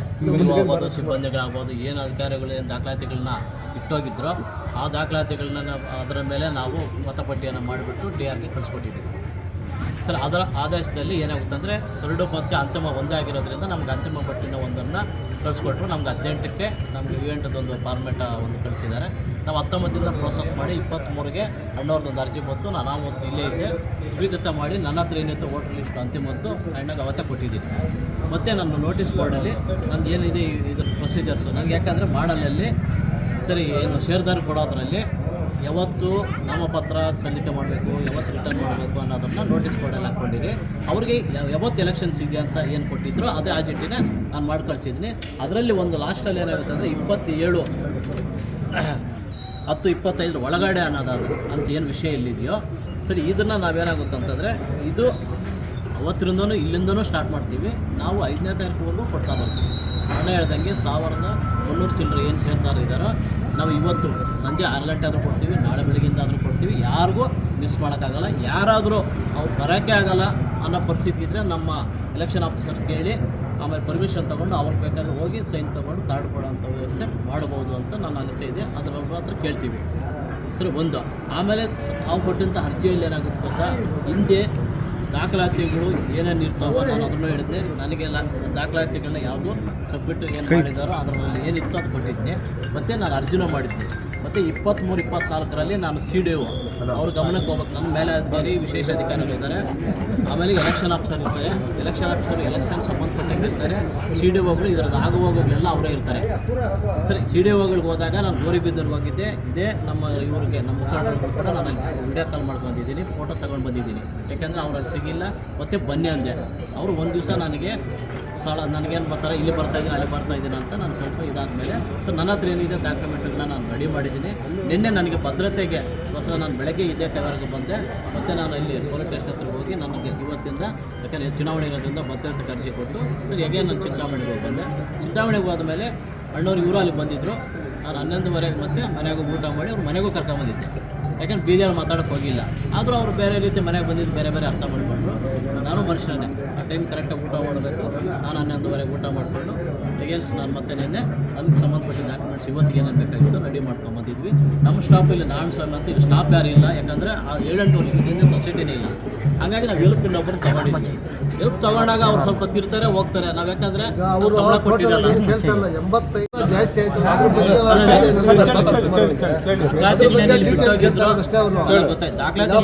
ಸಿಬ್ಬಂದಿಗಳಾಗ್ಬೋದು ಏನು ಅಧಿಕಾರಿಗಳು ಏನು ದಾಖಲಾತಿಗಳನ್ನ ಇಟ್ಟೋಗಿದ್ರೋ ಆ ದಾಖಲಾತಿಗಳನ್ನ ನಾವು ಅದರ ಮೇಲೆ ನಾವು ಮತಪಟ್ಟಿಯನ್ನು ಮಾಡಿಬಿಟ್ಟು ಡಿ ಆರ್ಗೆ ಕಳಿಸ್ಕೊಟ್ಟಿದ್ದೀವಿ. ಸರ್, ಅದರ ಆದೇಶದಲ್ಲಿ ಏನಾಗುತ್ತೆ ಅಂದರೆ ಎರಡು ಮತ್ತೆ ಅಂತಿಮ ಒಂದೇ ಆಗಿರೋದ್ರಿಂದ ನಮ್ಗೆ ಅಂತಿಮ ಪಟ್ಟಿನ ಒಂದನ್ನು ಕಳಿಸ್ಕೊಟ್ರು. ನಮ್ಗೆ ಹದಿನೆಂಟಕ್ಕೆ ನಮ್ಗೆ ಇವೆಂಟದೊಂದು ಫಾರ್ಮೆಟ ಒಂದು ಕಳಿಸಿದ್ದಾರೆ. ನಾವು ಹತ್ತೊಂಬತ್ತಿಂದ ಪ್ರೋಸೆಸ್ ಮಾಡಿ ಇಪ್ಪತ್ತ್ಮೂರಿಗೆ ಅಣ್ಣವ್ರದ್ದೊಂದು ಅರ್ಜಿ ಬಂತು. ನಾನು ಅವತ್ತು ಇಲ್ಲೇ ಇದ್ದೆ. ಸ್ವೀಕೃತ ಮಾಡಿ ನನ್ನ ಹತ್ರ ಏನಿತ್ತು ವೋಟರ್ ಲಿಸ್ಟ್ ಅಂತಿಮದ್ದು ಅಣ್ಣಗೆ ಅವತ್ತೇ ಕೊಟ್ಟಿದ್ದೀನಿ. ಮತ್ತು ನನ್ನ ನೋಟಿಸ್ ಬೋರ್ಡಲ್ಲಿ ನಂದು ಏನಿದೆ ಇದ್ರ ಪ್ರೊಸೀಜರ್ಸು ನನಗೆ ಯಾಕಂದರೆ ಮಾಡಲಲ್ಲಿ ಸರಿ ಏನು ಷೇರ್ದಾರ್ ಕೊಡೋದ್ರಲ್ಲಿ ಯಾವತ್ತು ನಾಮಪತ್ರ ಸಲ್ಲಿಕೆ ಮಾಡಬೇಕು, ಯಾವತ್ತು ರಿಟರ್ನ್ ಮಾಡಬೇಕು ಅನ್ನೋದನ್ನು ನೋಟಿಸ್ ಬೋರ್ಡಲ್ಲಿ ಹಾಕ್ಕೊಂಡಿರಿ ಅವ್ರಿಗೆ ಯಾವತ್ತು ಎಲೆಕ್ಷನ್ಸ್ ಇದೆ ಅಂತ ಏನು ಕೊಟ್ಟಿದ್ರು ಅದೇ ಆ ಚಿಟ್ಟಿನ ನಾನು ಮಾಡಿ ಕಳಿಸಿದ್ದೀನಿ ಅದರಲ್ಲಿ ಒಂದು ಲಾಸ್ಟಲ್ಲಿ ಏನಾಗುತ್ತೆ ಅಂದರೆ ಇಪ್ಪತ್ತೇಳು, ಹತ್ತು ಇಪ್ಪತ್ತೈದರ ಒಳಗಡೆ ಅನ್ನೋದಾದ್ರು ಅಂತ ಏನು ವಿಷಯ ಇಲ್ಲಿದೆಯೋ. ಸರಿ, ಇದನ್ನು ನಾವೇನಾಗುತ್ತೆ ಅಂತಂದರೆ ಇದು ಅವತ್ತರಿಂದನೂ ಇಲ್ಲಿಂದನೂ ಸ್ಟಾರ್ಟ್ ಮಾಡ್ತೀವಿ. ನಾವು ಐದನೇ ತಾರೀಕುವರೆಗೂ ಕೊಡ್ತಾ ಬರ್ತೀವಿ. ನಾನು ಹೇಳ್ದಂಗೆ ಸಾವಿರದ ಮುನ್ನೂರು ಚಿಲ್ಲರೆ ಏನು ಸೇರ್ತಾರೆ ಇದ್ದಾರೋ ನಾವು ಇವತ್ತು ಸಂಜೆ ಆರು ಗಂಟೆ ಆದರೂ ಕೊಡ್ತೀವಿ, ನಾಳೆ ಬೆಳಗ್ಗೆಯಿಂದ ಆದರೂ ಕೊಡ್ತೀವಿ. ಯಾರಿಗೂ ಮಿಸ್ ಮಾಡೋಕ್ಕಾಗಲ್ಲ. ಯಾರಾದರೂ ಅವ್ರು ಬರೋಕ್ಕೆ ಆಗಲ್ಲ ಅನ್ನೋ ಪರಿಸ್ಥಿತಿ ಇದ್ದರೆ ನಮ್ಮ ಎಲೆಕ್ಷನ್ ಆಫೀಸರ್ ಕೇಳಿ ಆಮೇಲೆ ಪರ್ಮಿಷನ್ ತೊಗೊಂಡು ಅವ್ರಿಗೆ ಬೇಕಾದ್ರೆ ಹೋಗಿ ಸೈನ್ ತೊಗೊಂಡು ಕಾರ್ಡ್ ಕೊಡೋಂಥ ವ್ಯವಸ್ಥೆ ಮಾಡ್ಬೋದು ಅಂತ ನನ್ನ ಅನಿಸೆ ಇದೆ. ಅದರ ಮಾತ್ರ ಕೇಳ್ತೀವಿ. ಸರಿ, ಒಂದು. ಆಮೇಲೆ ನಾವು ಕೊಟ್ಟಂಥ ಅರ್ಜಿಯಲ್ಲಿ ಏನಾಗುತ್ತೆ ಗೊತ್ತಾ? ಹಿಂದೆ ದಾಖಲಾತಿಗಳು ಏನೇನು ಇರ್ತಾವೋ ನಾನು ಅದನ್ನು ಹೇಳಿದ್ದೆ ನನಗೆಲ್ಲ ದಾಖಲಾತಿಗಳನ್ನ ಯಾವುದು ಸಬ್ಮಿಟ್ ಏನು ಮಾಡಿದಾರೋ ಅದರಲ್ಲಿ ಏನಿತ್ತು ಅದು ಕೊಟ್ಟಿದ್ದೆ ಮತ್ತು ನಾನು ಅರ್ಜಿನೂ ಮಾಡಿದ್ದೆ ಮತ್ತು ಇಪ್ಪತ್ತ್ಮೂರು ಇಪ್ಪತ್ನಾಲ್ಕರಲ್ಲಿ ನಾನು ಸಿ ಡಿ ಒ ಅವ್ರ ಗಮನಕ್ಕೆ ಹೋಗ್ಬೇಕು. ನನ್ನ ಮೇಲೆ ಅಧಿಕಾರಿ ವಿಶೇಷ ಅಧಿಕಾರಿಗಳು ಇದ್ದಾರೆ. ಆಮೇಲೆ ಎಲೆಕ್ಷನ್ ಆಫೀಸರ್ ಇರ್ತಾರೆ. ಎಲೆಕ್ಷನ್ ಆಫೀಸರ್ ಎಲೆಕ್ಷನ್ ಸಂಬಂಧಪಟ್ಟಂಗೆ ಇರ್ತಾರೆ. ಸಿ ಡಿ ಒಗಳು ಇದ್ರದ್ದು ಆಗು ಹೋಗೋಗಳೆಲ್ಲ ಅವರೇ ಇರ್ತಾರೆ. ಸರಿ ಸಿ ಡಿ ಒಗಳಿಗೆ ಹೋದಾಗ ನಾನು ಗೋರಿಬಿದ್ದೂರಿಗೆ ಹೋಗಿದ್ದೆ ಇದೇ. ನಮ್ಮ ಇವರಿಗೆ ನಮ್ಮ ಮುಖಂಡರು ಕೂಡ ನಾನು ವಿಡಿಯೋ ಕಾಲ್ ಮಾಡ್ಕೊಂಡಿದ್ದೀನಿ ಬಂದಿದ್ದೀನಿ ಫೋಟೋ ತಗೊಂಡು ಬಂದಿದ್ದೀನಿ. ಯಾಕೆಂದರೆ ಅವ್ರಲ್ಲಿ ಸಿಗಿಲ್ಲ. ಮತ್ತೆ ಬನ್ನಿ ಅಂದೆ. ಅವರು ಒಂದು ದಿವಸ ನನಗೆ ಸ್ಥಳ ನನಗೇನು ಬರ್ತಾರೆ, ಇಲ್ಲಿ ಬರ್ತಾ ಇದ್ದೀನಿ ಅಲ್ಲಿ ಬರ್ತಾ ಇದ್ದೀನಿ ಅಂತ ನಾನು ಸ್ವಲ್ಪ ಇದಾದಮೇಲೆ ಸೊ ನನ್ನ ಹತ್ರ ಏನಿದೆ ಡಾಕ್ಯುಮೆಂಟ್ಗಳನ್ನ ನಾನು ರೆಡಿ ಮಾಡಿದ್ದೀನಿ. ನಿನ್ನೆ ನನಗೆ ಭದ್ರತೆಗೆ ಗೋಸ್ಕರ ನಾನು ಬೆಳಗ್ಗೆ ಇದೇ ಟೈವರ್ಗೆ ಬಂದೆ. ಮತ್ತು ನಾನು ಇಲ್ಲಿ ಪೊಲೀಸ್ ಸ್ಟೇಷನ್ ಹತ್ರ ಹೋಗಿ ನನಗೆ ಇವತ್ತಿಂದ, ಯಾಕಂದ್ರೆ ಚುನಾವಣೆ ಇರೋದ್ರಿಂದ ಭದ್ರತೆ ಅರ್ಜಿ ಕೊಟ್ಟು ಸೊ ಹೇಗೆ ನಾನು ಚಿಂತಾಮಣಿಗೆ ಹೋಗಿ ಬಂದೆ. ಚಿಂತಾಮಣಿಗೆ ಹೋದ್ಮೇಲೆ ಅಣ್ಣವ್ರು ಇವರು ಅಲ್ಲಿ ಬಂದಿದ್ದರು ನಾನು ಹನ್ನೊಂದುವರೆಗೆ ಮತ್ತೆ ಮನೆಗೂ ಊಟ ಮಾಡಿ ಅವ್ರು ಮನೆಗೂ ಕರ್ಕೊಂಬಂದಿದ್ದೆ. ಯಾಕಂದ್ರೆ ಬೀದಿಯಲ್ಲಿ ಮಾತಾಡೋಕೆ ಹೋಗಿಲ್ಲ. ಆದರೂ ಅವರು ಬೇರೆ ರೀತಿ ಮನೆಗೆ ಬಂದಿದ್ದು ಬೇರೆ ಬೇರೆ ಅರ್ಥ ಮಾಡಿಕೊಂಡ್ರು. ನಾನು ಮನುಷ್ಯನೇ ಆ ಟೈಮ್ ಕರೆಕ್ಟಾಗಿ ಊಟ ಮಾಡಬೇಕು ನಾನು ಹನ್ನೊಂದುವರೆಗೆ ಊಟ ಮಾಡಿಕೊಂಡು ಎಗೇನ್ಸ್ ನಾನು ಮತ್ತೆ ನಿನ್ನೆ ಅದಕ್ಕೆ ಸಂಬಂಧಪಟ್ಟ ಡಾಕ್ಯುಮೆಂಟ್ಸ್ ಇವತ್ತಿಗೆ ಏನೇನು ಬೇಕಾಗಿತ್ತು ರೆಡಿ ಮಾಡ್ಕೊಂಬಂದಿದ್ವಿ ನಮ್ಮ ಸ್ಟಾಪಲ್ಲಿ ನಾನು ಸರ್ ಅಂತ ಇಲ್ಲಿ ಸ್ಟಾಪ್ ಯಾರು ಇಲ್ಲ ಯಾಕಂದರೆ ಆ ಏಳೆಂಟು ವರ್ಷದಿಂದ ಸೊಸೈಟಿನೇ ಇಲ್ಲ ಹಾಗಾಗಿ ನಾವು ಎಲ್ಪ್ ಇನ್ನೊಬ್ಬರು ತಗೊಂಡಿದ್ವಿ ಎಲ್ಪ್ ತಗೊಂಡಾಗ ಅವ್ರು ಸ್ವಲ್ಪ ತಿರ್ತಾರೆ ಹೋಗ್ತಾರೆ ನಾವು ಯಾಕಂದರೆ ಗೊತ್ತಾಯ್ತು ದಾಖಲಾತಿ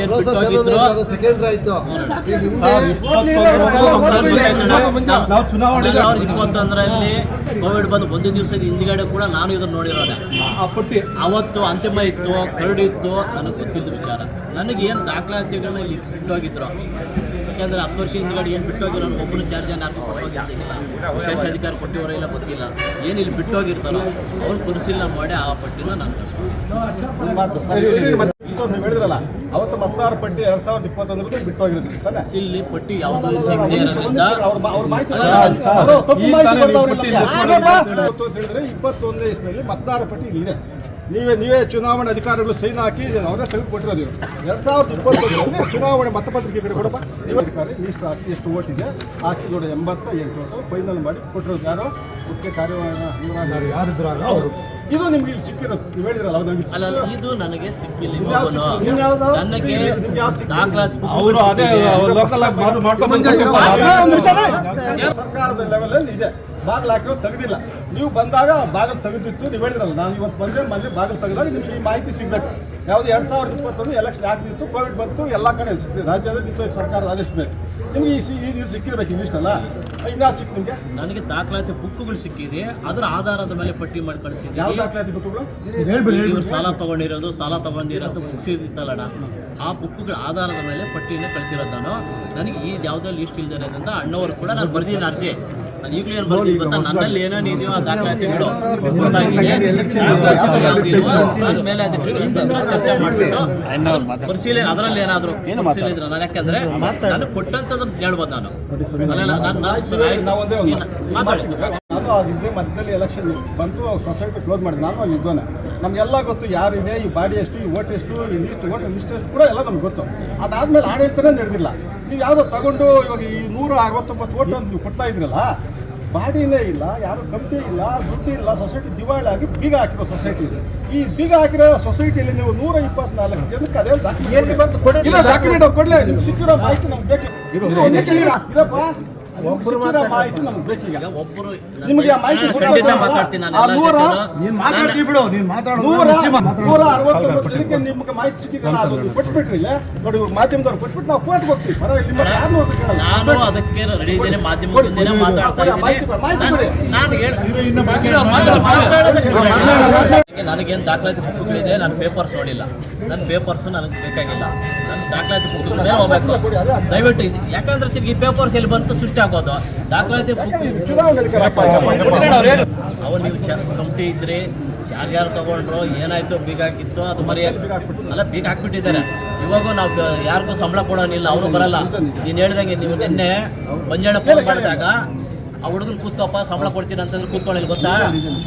ನಾವು ಚುನಾವಣೆ ಇಪ್ಪತ್ತೊಂದರಲ್ಲಿ ಕೋವಿಡ್ ಬಂದು ಒಂದು ದಿವಸ ಹಿಂದ್ಗಡೆ ಕೂಡ ನಾನು ಇದನ್ನು ನೋಡಿರೋದೆ. ಆ ಪಟ್ಟಿ. ಅವತ್ತು ಅಂತಿಮ ಇತ್ತು ಕರಡು ಇತ್ತು ನನಗೆ ಗೊತ್ತಿದ್ದ ವಿಚಾರ. ನನಗೆ ಏನು ದಾಖಲಾತಿಗಳನ್ನ ಇಲ್ಲಿ ಬಿಟ್ಟೋಗಿದ್ರು? ಯಾಕಂದ್ರೆ ಹತ್ತು ವರ್ಷ ಹಿಂದ್ಗಡೆ ಏನು ಬಿಟ್ಟೋಗಿರೋ ಒಬ್ಬರು ಚಾರ್ಜ್ ಏನು ವಿಶೇಷ ಅಧಿಕಾರ ಕೊಟ್ಟಿವರೋ ಇಲ್ಲ ಗೊತ್ತಿಲ್ಲ. ಏನು ಇಲ್ಲಿ ಬಿಟ್ಟೋಗಿರ್ತಾರೋ ಅವ್ರು ಪರಿಶೀಲನೆ ಮಾಡಿ ಆ ಪಟ್ಟಿನ ನಾನು ನೀವು ಹೇಳಿದ್ರಲ್ಲ ಅವತ್ತು ಮತದಾರ ಪಟ್ಟಿ ಎರಡ್ ಸಾವಿರದ ಇಪ್ಪತ್ತೊಂದರಲ್ಲಿ ಬಿಟ್ಟೋಗಿರುತ್ತೆ ತಾನೆ? ಇಲ್ಲಿ ಪಟ್ಟಿ ಯಾವುದು ಸಿಗದೇ ಇರೋದ್ರಿಂದ ಅವ್ರ ಮಾಹಿತಿ ಹೇಳಿದ್ರೆ ಇಪ್ಪತ್ತೊಂದನೇ ಇಸ್ವಿಯಲ್ಲಿ ಮತದಾರ ಪಟ್ಟಿ ಇದೆ ನೀವೇ ನೀವೇ ಚುನಾವಣೆ ಅಧಿಕಾರಿಗಳು ಸೈನ್ ಹಾಕಿ ಅವರೇ ತೆಗೆದು ಕೊಟ್ಟಿರೋದು ಇವರು. ಎರಡ್ ಸಾವಿರದ ಇಪ್ಪತ್ತೊಂದರಲ್ಲಿ ಚುನಾವಣೆ ಮತಪತ್ರಿಕೆ ಕಡೆ ಕೊಡಪ್ಪ. ನೀವೇ ಅಧಿಕಾರಿ ಇಷ್ಟು ಹಾಕಿ ಎಷ್ಟು ಓಟ್ ಇದೆ ಹಾಕಿ ನೋಡಿ ಎಂಬತ್ತ ಎಂಟು ಫೈನಲ್ ಮಾಡಿ ಕೊಟ್ಟಿರೋದು ಯಾರು? ಮುಖ್ಯ ಕಾರ್ಯವಾಹ ಯಾರಿದ್ರು ಅವರು. ಇದು ನಿಮ್ಗೆ ಇಲ್ಲಿ ಸಿಕ್ಕಿರೋದು ನೀವು ಹೇಳಿದ್ರಲ್ಲ ಅವ್ರು ಅಲ್ಲ ಅಲ್ಲ, ಇದು ನನಗೆ ಸಿಕ್ಕಿಲ್ಲ ನಿಮ್ಗೆ ಯಾವ್ದು ಇವಾಗೂನು. ಸಿಕ್ಕಿಲ್ಲ? ನಿಮ್ಗೆ ಯಾವ್ದು? ನನಗೆ ನಿಮ್ಗೆ ಯಾವ್ದು ಸಿಕ್ಕಿಲ್ಲ? ದಾಖಲಾತಿ ಅವರು ಅದೇ ಲೋಕಲ್ ಆಗಿ. ಸರ್ಕಾರದ ಲೆವೆಲ್ ಅಲ್ಲಿ ಇದೆ ಬಾಗಿಲು ಹಾಕಿರೋ ತೆಗೆದಿಲ್ಲ ನೀವು ಬಂದಾಗ ಬಾಗಿಲು ತೆಗೆದಿತ್ತು ನೀವು ಹೇಳಿದ್ರಲ್ಲ ನಾನು ಇವತ್ತು ಬಂದೆ ಮನೆ ಬಾಗಿಲು ತೆಗೆದಾಗ ನಿಮ್ಗೆ ಈ ಮಾಹಿತಿ ಸಿಗ್ಬೇಕು ಯಾವ್ದು ಎರಡು ಸಾವಿರದ ಇಪ್ಪತ್ತೊಂದು ಎಲೆಕ್ಷನ್ ಯಾಕೆ ನಿಂತು ಕೋವಿಡ್ ಬಂತು ಎಲ್ಲ ಕಡೆ ಸಿಕ್ತಿದೆ. ರಾಜ್ಯದ ನಿಂತು ಸರ್ಕಾರದ ಆದೇಶ ಮೇಲೆ. ನಿಮಗೆ ಈ ಸಿ- ಇದು ಸಿಕ್ಕಿರ್ಬೇಕು ಈ ಇನ್ನೂ ಅಲ್ಲ? ನಿಮಗೆ ಸಿಕ್ ನಿಮ್ಗೆ? ನನಗೆ ದಾಖಲಾತಿ ಬುಕ್ಗಳು ಸಿಕ್ಕಿದೆ. ಅದರ ಆಧಾರದ ಮೇಲೆ ಪಟ್ಟಿ ಮಾಡಿ ಯಾವ ಕಳಿಸಿದ್ದೀನಿ ದಾಖಲಾತಿ ಬುಕ್ಗಳು? ಇವ್ರು ಸಾಲ ತಗೊಂಡಿರೋದು ಸಾಲ ತಗೊಂಡಿರೋದು ಬುಕ್ಸ್ ಇತ್ತಲ್ಲಣ್ಣ ಆ ಬುಕ್ಗಳ ಆಧಾರದ ಮೇಲೆ ಪಟ್ಟಿಯನ್ನು ಕಳಿಸಿರೋದು ನಾನು. ನನಗೆ ಈ ಯಾವುದೇ ಲಿಸ್ಟ್ ಇಲ್ಲದೆ ಅಣ್ಣವರು ಕೂಡ ನಾನು ಬರ್ದಿದ್ದೀನಿ ಅರ್ಜಿ. ನಾನು ಈಗಲೂ ಏನು ಬರ್ತೀನಿ ಗೊತ್ತಾ? ನನ್ನಲ್ಲಿ ಏನೇನು ಇದೆಯೋ ಆ ಅದ್ರ ಮೇಲೆ ಚರ್ಚೆ ಮಾಡಿಬಿಟ್ಟು ಪರಿಶೀಲನೆ ಅದರಲ್ಲಿ ಏನಾದರೂ ಪರಿಶೀಲನೆ ನಾನು ಯಾಕಂದ್ರೆ ನಾನು ಕೊಟ್ಟಂತದನ್ನ ಹೇಳ್ಬೋದು ನಾನು. ಅಲ್ಲ ನಾನು- ಮಾತಾಡಿ. ನಾನು ಆಗಿದ್ದೆ ಮಧ್ಯದಲ್ಲಿ ಎಲೆಕ್ಷನ್ ಬಂತು ಸೊಸೈಟಿ ಕ್ಲೋಸ್ ಮಾಡಿ ನಾನು ಅಲ್ಲಿ ಇದ್ದೋನೆ ನಮಗೆಲ್ಲ ಗೊತ್ತು ಯಾರಿದೆ ಈ ಬಾಡಿ ಎಷ್ಟು ಈ ಓಟ್ ಎಷ್ಟು ಈ ಲಿಸ್ಟ್ ಓಟ್ ಲಿಸ್ಟ್ ಎಷ್ಟು ಕೂಡ ಎಲ್ಲ ನಮ್ಗೆ ಗೊತ್ತು. ಅದಾದ್ಮೇಲೆ ಆಡಳಿತನೇ ನಡೆದಿಲ್ಲ. ನೀವು ಯಾವುದೋ ತಗೊಂಡು ಇವಾಗ ಈ ನೂರ ಅರವತ್ತೊಂಬತ್ತು ಓಟ್ ಅಂತ ನೀವು ಕೊಡ್ತಾ ಇದ್ರಲ್ಲ ಬಾಡಿನೇ ಇಲ್ಲ ಯಾರು ಕಮಿಟಿ ಇಲ್ಲ ದುಡ್ಡು ಇಲ್ಲ ಸೊಸೈಟಿ ದಿವಾಳಿ ಆಗಿ ಬೀಗ ಹಾಕಿರೋ ಸೊಸೈಟಿ ಇದೆ. ಈ ಬೀಗ ಹಾಕಿರೋ ಸೊಸೈಟಿಯಲ್ಲಿ ನೀವು ನೂರ ಇಪ್ಪತ್ನಾಲ್ಕು ಜನಕ್ಕೆ ಅದೇ ಕೊಡಲೇ ಇಲ್ಲ ಡಾಕ್ಯುಮೆಂಟ್ ಕೊಡ್ಲೇ ನಿಮ್ಗೆ ಸಿಕ್ಕಿರೋ ಮಾಹಿತಿ ನಮ್ಗೆ ಬೇಕು ಇರಪ್ಪ ಮಾಹಿತಿ ನಮ್ಗೆ ಬೇಕೀಗ. ಒಬ್ಬರು ನಿಮಗೆ ಆ ಮಾಹಿತಿ ನಾನು ಕೊಡೋದು ಖಂಡಿತ? ಮಾತಾಡ್ತೀನಿ ನಾನು ಆ. ನಾನು- ನೂರ ನೂರ ಅರವತ್ತೊಂಬತ್ತು ಜನಕ್ಕೆ ನಿಮ್ಗೆ ಮಾಹಿತಿ ಸಿಕ್ಕಿದೆಯಲ್ಲ ಅದು ನೀವು ಕೊಟ್ಬಿಟ್ರಿ ಇಲ್ಲೇ? ನೋಡಿ ಇವ್ರು ಮಾಧ್ಯಮದವ್ರು ಕೊಟ್ಬಿಟ್ಟು ನಾವು ಕೋರ್ಟ್ಗೆ ಹೋಗ್ತೀವಿ. ಬರ ನಿಮ್ಮ ಯಾರನ್ನೂ ಅಂತ ಕೇಳಲ್ಲ. ನಾನು ಅದಕ್ಕೆ ರೆಡಿ ಇದ್ದೇನೆ ಮಾಧ್ಯಮ ಮುಂದೆನೇ ಮಾತಾಡ್ತಾ ಮಾಹಿತಿ ಕೊಡಿ, ಮಾಹಿತಿ ಕೊಡಿ. ಇದ್ದೀನಿ ನಾನು ನನಗೇನು ದಾಖಲಾತಿ ಬುಕ್ಗಳಿದೆ ನಾನು ಪೇಪರ್ಸ್ ನೋಡಿಲ್ಲ. ನನ್ನ ಪೇಪರ್ಸ್ ನನಗೆ ಬೇಕಾಗಿಲ್ಲ. ನನ್ನ ದಾಖಲಾತಿ ಬುಕ್ ಮೇಲೆ ಹೋಗ್ಬೇಕು. ದಯವಿಟ್ಟು ಇದು ಯಾಕಂದ್ರೆ ತಿರ್ಗಿ ಪೇಪರ್ಸ್ ಎಲ್ಲಿ ಬಂತು ಸೃಷ್ಟಿ ಆಗೋದು. ದಾಖಲಾತಿ ಬುಕ್ ಅವ್ರು ನೀವು ಕಮಿಟಿ ಇದ್ರಿ ಯಾರ್ಯಾರು ತಗೊಂಡ್ರು, ಏನಾಯ್ತು, ಬೀಗ ಹಾಕಿತ್ತು, ಅದು ಮರಿ ಅಲ್ಲ, ಬೀಗ ಹಾಕ್ಬಿಟ್ಟಿದ್ದಾರೆ. ಇವಾಗೂ ನಾವು ಯಾರಿಗೂ ಸಂಬಳ ಕೊಡೋನಿಲ್ಲ, ಅವರು ಬರಲ್ಲ. ನೀನು ಹೇಳ್ದಂಗೆ ನೀವು ನಿನ್ನೆ ಮಂಜಣ್ಣ ಫೋನ್ ಮಾಡಿದಾಗ ಆ ಹುಡುಗನ್ ಕೂತ್ಕೊಪ್ಪ ಸಂಬಳ ಕೊಡ್ತೀನಿ ಅಂತಂದ್ರೆ ಕೂತ್ಕೊಳ್ಳಿ ಗೊತ್ತಾ?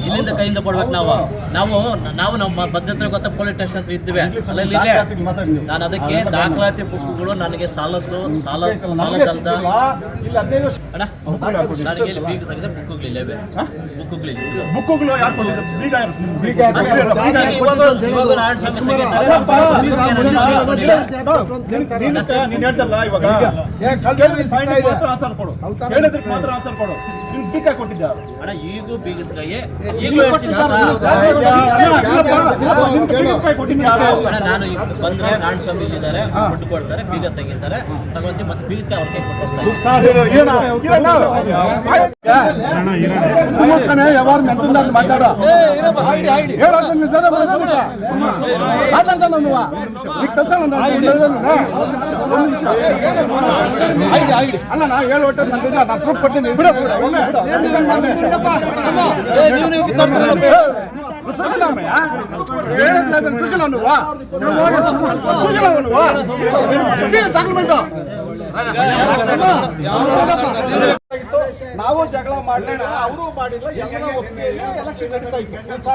ಇಲ್ಲಿಂದ ಕೈಯಿಂದ ಕೊಡ್ಬೇಕು ನಾವು. ನಾವು ನಾವು ನಮ್ಮ ಭದ್ರತೆ ಗೊತ್ತಾ ಪೊಲೀಸ್ ಸ್ಟೇಷನ್ ಹತ್ರ ಇದ್ದೇವೆ. ನಾನು ಅದಕ್ಕೆ ದಾಖಲಾತಿ ಬುಕ್ಗಳು ನನಗೆ ಸಾಲದ್ದು ಸಾಲ ವರ್ಷ ಅಣ್ಣ ನನಗೆ ಇಲ್ಲಿ ಬೀಗ ತೆಗೆದ ಬುಕ್ಗಳಿಲ್ಲವೆ ಬುಕ್ಗಳಿಲ್ಲ ಬುಕ್ಕುಗಳು ಯಾರು ಇವಾಗ. ನೀನು ಮಾತ್ರ ಆನ್ಸರ್ ಕೊಡು ಹೇಳಿದ್ರೆ ಮಾತ್ರ ಆನ್ಸರ್ ಕೊಡು ನೀನು ಕೊಟ್ಟಿದ್ದಾರೆ ಅಣ್ಣ ಈಗೂ ಈಗ ಕೊಟ್ಟಿದ್ದಾರಾ? ನಾನು ಈಗ ಬಂದ್ರೆ ನಾರಾಯಣ ಸ್ವಾಮಿ ಇಲ್ಲಿದ್ದಾರೆ ದುಡ್ಡು ಕೊಡ್ತಾರೆ ಬೀಗ ತೆಗಿತಾರೆ ತಗೊಂಡು ಮತ್ತೆ ಬೀಗಕ್ಕೆ ಅವ್ರ ಕೈ ಕೊಟ್ಟು ನಮಸ್ಕಾರ ಯಾವಾರ ಮೆಂತಿಂದ ಮಾತಾಡೋ ಹೇಳೋದು ನಿಜದ ಮಾತಾಡ್ತಾ ನಾನು ಈಗ ಕೆಲಸ ಅಲ್ಲ ನಾ ಹೇಳಿ ಒಟ್ಟು ನಂದಿಲ್ಲ ನಾ ಪ್ರೂಫ್ ಕೊಡ್ತೀನಿ ಬಿಡು ಡಾಕ್ಯುಮೆಂಟ್ ನಾವು ಜಗಳ ಮಾಡೋಣ ಅವರು ಮಾಡಿಲ್ಲ ಎಲ್ಲ ಎಲೆಕ್ಷನ್ ನಡೀತಾ ಇತ್ತು. ಕೆಲ್ಸ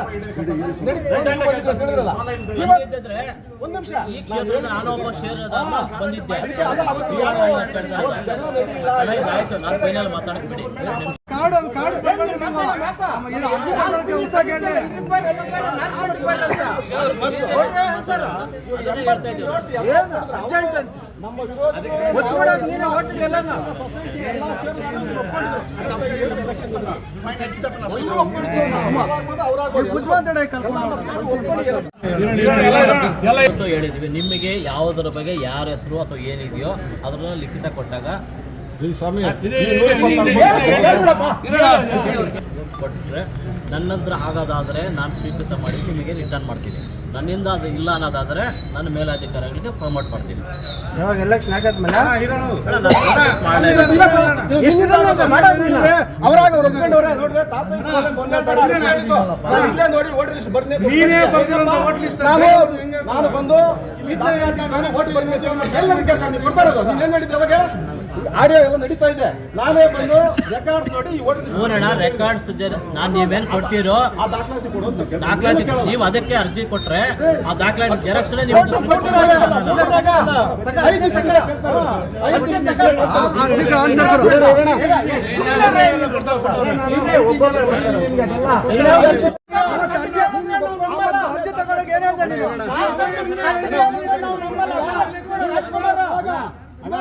ಒಂದ್ ನಿಮಿಷ. ಈ ಕ್ಷೇತ್ರ ನಾನು ಒಬ್ಬ ಶೇರ್ ಬಂದಿದ್ದೆ. ಅದಕ್ಕೆ ಅಲ್ಲ ಅವತ್ತು ಜಗಳ ನಡೀಲಿಲ್ಲ. ಅಣ್ಣ, ನಾನು ಫೈನಲ್ ಮಾತಾಡಕ್ ಬಿಡಿ. ಕಾಡು. ನಮ್ಮ ಇವತ್ತು ಹೇಳಿದ್ವಿ ನಿಮಗೆ ಯಾವುದರ ಬಗ್ಗೆ ಯಾರ ಹೆಸರು ಅಥವಾ ಏನಿದೆಯೋ ಅದನ್ನ ಲಿಖಿತ ಕೊಟ್ಟಾಗ ಕೊಟ್ಟರೆ ನನ್ನ ಹತ್ರ ಆಗೋದಾದ್ರೆ ನಾನು ಸ್ವೀಕೃತ ಮಾಡಿ ನಿಮಗೆ ರಿಟರ್ನ್ ಮಾಡ್ತೀನಿ ನನ್ನಿಂದ ಅದು ಇಲ್ಲ ಅನ್ನೋದಾದ್ರೆ ನನ್ನ ಮೇಲಾಧಿಕಾರಿಗಳಿಗೆ ಪ್ರಮೋಟ್ ಮಾಡ್ತೀನಿ ಯಾವಾಗ ಎಲೆಕ್ಷನ್ ಆಗಾದ್ಮೇಲೆ. ಅವರಾಗ ನಾನು ಬಂದು ಆಡಿಯೋ ಎಲ್ಲ ನಡೀತಾ ಇದೆ ನಾನೇ ಬಂದು ರೆಕಾರ್ಡ್ ನೋಡಿ ಈ ನೋಡೋಣ ರೆಕಾರ್ಡ್ಸ್ ನಾನು ನೀವೇನು ಕೊಡ್ತೀರೋ ಆ ದಾಖಲಾತಿ ಕೊಡು ಅಂತ ಕೇಳ್ತೀನಿ. ದಾಖಲಾತಿ ಕೇಳಲ್ಲ. ನೀವು ಅದಕ್ಕೆ ಅರ್ಜಿ ಕೊಟ್ರೆ ಆ ದಾಖಲಾತಿ ಜೆರಾಕ್ಸ್ ನೀವು ಕೊಟ್ಟು. ಐದು ಕೇಳ್ತಾರೆ. ಐದು ಕೇಳ್ತಾರೆ. ಸದಸ್ಯರು ನೀವು? ಕೊಡಿ.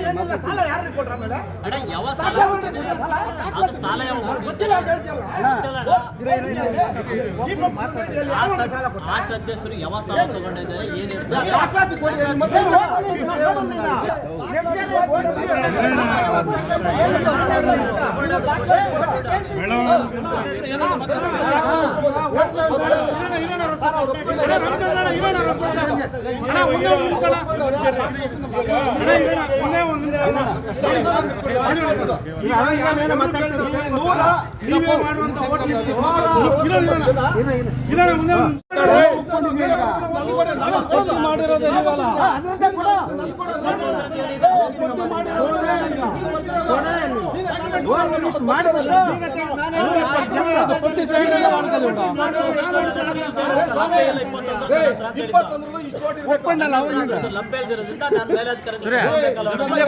ಮಾಡಿರೋದು ನೀವಲ್ಲ ಇಪ್ಪತ್ತೊಂದರಲ್ಲೂ ಇಷ್ಟು ಓಟ್ ಇರ್ಬೇಕು. ಇದು ಲಭ್ಯ ಇಲ್ದಿರೋದ್ರಿಂದ ನಾನು ಬೇರೆ ಅಧಿಕಾರಿ ಕೋಟ್ಯಾಂತರ ರೂಪಾಯಿ ಅವ್ರು ಯಾವ ಎಲ್ಲಿಂದ ತಂದು ಕಟ್ತಾರೆ ಅವ್ರು? ಆಮೇಲೆ ನಿಮ್ಮ ಆಫೀಸರ್ಗಳು ಮೇಲೆ ಲಭ್ಯ ಶೀಲ್ ನಾನು ಕೊಟ್ಟಿರೋದು.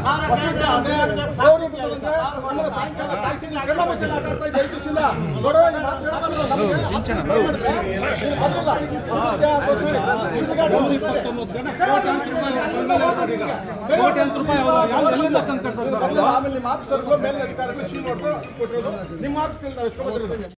ಇವಾಗ ಕೊಡ್ತೀನಿ ಕೊಡೋಣ ಅಲ್ಲ, ಬೇಡ. ಇಟ್ಕೊಳ್ಳಿಲ್ಲ. ಯಾಕೆ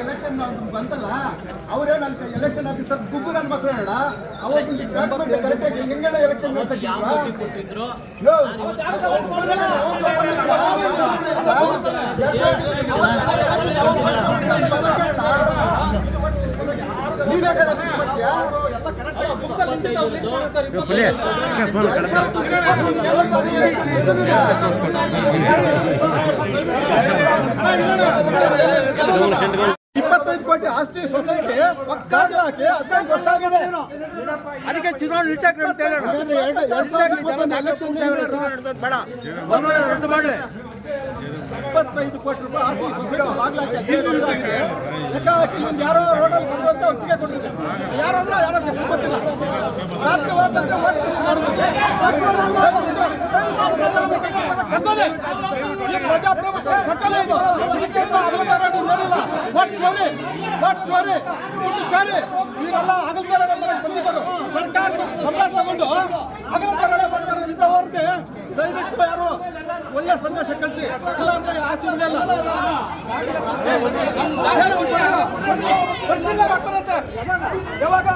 ಎಲೆಕ್ಷನ್ ಬಂತಲ್ಲ ಅವ್ರೇನ್ ಎಲೆಕ್ಷನ್ ಆಫೀಸರ್ ಗುಗ್ಗು ನನ್ ಮಕ್ಕಳು ಹೇಳ ಕರೆಕ್ಟಾಗಿ ಹೆಂಗೆಲ್ಲ ಎಲೆಕ್ಷನ್ ಕೊಟ್ಟಿದ್ರು ಇಪ್ಪತ್ತೈದು ಕೋಟಿ ಆಸ್ತಿ ಸೊಸೈಟಿ ಪಕ್ಕಾಗಿ ಹಾಕಿ ಹದಿನೈದು ವರ್ಷ ಆಗಿದೆ. ಅದಕ್ಕೆ ಚುನಾವಣೆ ನಿಲ್ಸಕ್ಕೆ ಅಂತ ಹೇಳೋಣ. ಎಲೆಕ್ಷನ್ ಬೇಡ. ರದ್ದು ಮಾಡಲಿ. ಇಪ್ಪತ್ತೈದು ಕೋಟಿ ರೂಪಾಯಿ ಯಾರೋ ರೋಡಲ್ಲಿ ಬರುವಂತ ಒಪ್ಪಿಗೆ ಕೊಟ್ಟಿದ್ದಾರೆ. ಯಾರೋ ಗೊತ್ತಿಲ್ಲ ರಾತ್ರಿ ಕತ್ತಲೆ ಇದು. ಚೋರಿ, ಬಟ್ ಚೋರಿ ಚೋರಿ. ಇವರೆಲ್ಲ ಅಗಲಕಾರರ ಮನೆಗೆ ಸಂಬಳ ತಗೊಂಡು ಅಗಲಕಾರರ ಬರ್ತಾರೆ ಇಂಥವ್ರಿಗೆ ದಯವಿಟ್ಟು ಯಾರು ಒಳ್ಳೆ ಸಂದೇಶ ಕಳಿಸಿ. ಇಲ್ಲ ಅಂದ್ರೆ ಆಚೆ ಉಳಿಯಲ್ಲ ಯಾವಾಗ?